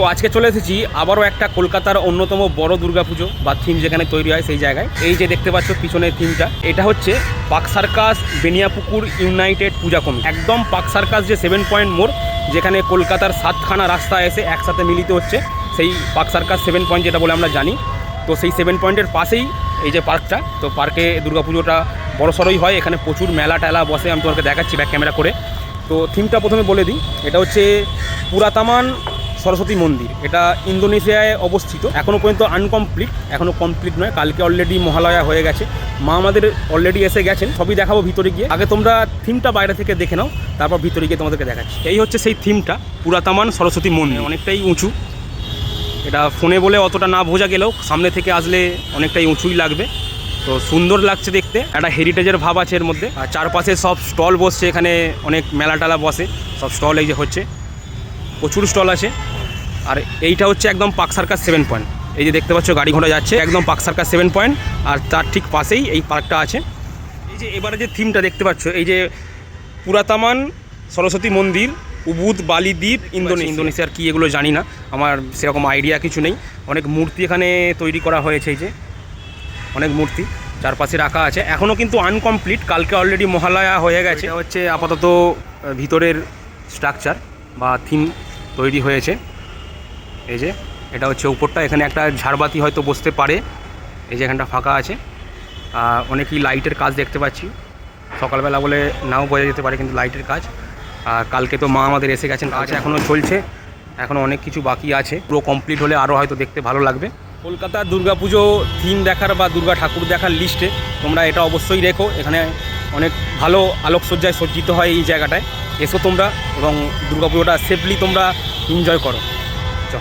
তো আজকে চলে এসেছি আবারও একটা কলকাতার অন্যতম বড় দুর্গাপুজো বা থিম যেখানে তৈরি হয় সেই জায়গায়। এই যে দেখতে পাচ্ছ পিছনের থিমটা এটা হচ্ছে Park Circus Beniapukur United Puja committee. একদম পাক সার্কাস যে সেভেন পয়েন্ট মোড়, যেখানে কলকাতার সাতখানা রাস্তা এসে একসাথে মিলিত হচ্ছে, সেই পাক সার্কাস সেভেন পয়েন্ট যেটা বলে আমরা জানি। তো সেই সেভেন পয়েন্টের পাশেই এই যে পার্কটা তো পার্কে দুর্গাপুজোটা বড় সড়ই হয়, এখানে প্রচুর মেলা টেলা বসে, আমি তোমাকে দেখাচ্ছি ব্যাক ক্যামেরা করে। তো থিমটা প্রথমে বলে দিই, এটা হচ্ছে পুরাতামান সরস্বতী মন্দির। এটা ইন্দোনেশিয়ায় অবস্থিত। এখনও পর্যন্ত আনকমপ্লিট এখনও কমপ্লিট নয়। কালকে অলরেডি মহালয়া হয়ে গেছে। মা আমাদের অলরেডি এসে গেছেন। সবই দেখাবো ভিতরে গিয়ে। আগে তোমরা থিমটা বাইরে থেকে দেখে নাও তারপর ভিতরে গিয়ে তোমাদেরকে দেখাচ্ছি। এই হচ্ছে সেই থিমটা পুরাতামান সরস্বতী মন্দির। অনেকটাই উঁচু। এটা ফোনে বলে অতটা না বোঝা গেলেও সামনে থেকে আসলে অনেকটাই উঁচুই লাগবে। তো সুন্দর লাগছে দেখতে। একটা হেরিটেজের ভাব আছে এর মধ্যে। আর চারপাশে সব স্টল বসছে এখানে অনেক মেলা টালা বসে। সব স্টল এই যে হচ্ছে। প্রচুর স্টল আছে। আর এইটা হচ্ছে একদম পাক সার্কাস সেভেন পয়েন্ট। এই যে দেখতে পাচ্ছ গাড়ি ঘোড়া যাচ্ছে একদম পাক সার্কাস সেভেন পয়েন্ট। আর তার ঠিক পাশেই এই পার্কটা আছে। এই যে এবারে যে থিমটা দেখতে পাচ্ছ এই যে পুরাতামান সরস্বতী মন্দির উবুদ বালি দ্বীপ ইন্দোনেশিয়া। ইন্দোনেশিয়ার কী এগুলো জানি না। আমার সেরকম আইডিয়া কিছু নেই। অনেক মূর্তি এখানে তৈরি করা হয়েছে এই যে। অনেক মূর্তি চারপাশে রাখা আছে। এখনও কিন্তু আনকমপ্লিট কালকে অলরেডি মহালয়া হয়ে গেছে। হচ্ছে আপাতত ভিতরের স্ট্রাকচার বা থিম তৈরি হয়েছে। এই যে, এটা হচ্ছে উপরটা। এখানে একটা ঝাড়বাতি হয়তো বসতে পারে। এই যে, এখানটা ফাঁকা আছে। আর অনেকই লাইটের কাজ দেখতে পাচ্ছি। সকালবেলা বলে নাও বোঝা যেতে পারে, কিন্তু লাইটের কাজ। আর কালকে তো মা আমাদের এসে গেছেন। কাজ এখনও চলছে। এখনও অনেক কিছু বাকি আছে। পুরো কমপ্লিট হলে আরও হয়তো দেখতে ভালো লাগবে। কলকাতার দুর্গাপুজো থিম দেখার বা দুর্গা ঠাকুর দেখার লিস্টে তোমরা এটা অবশ্যই রেখো। এখানে অনেক ভালো আলোকসজ্জায় সজ্জিত হয় এই জায়গাটায়। এসো তোমরা এবং দুর্গাপুজোটা সেফলি তোমরা এনজয় করো। চ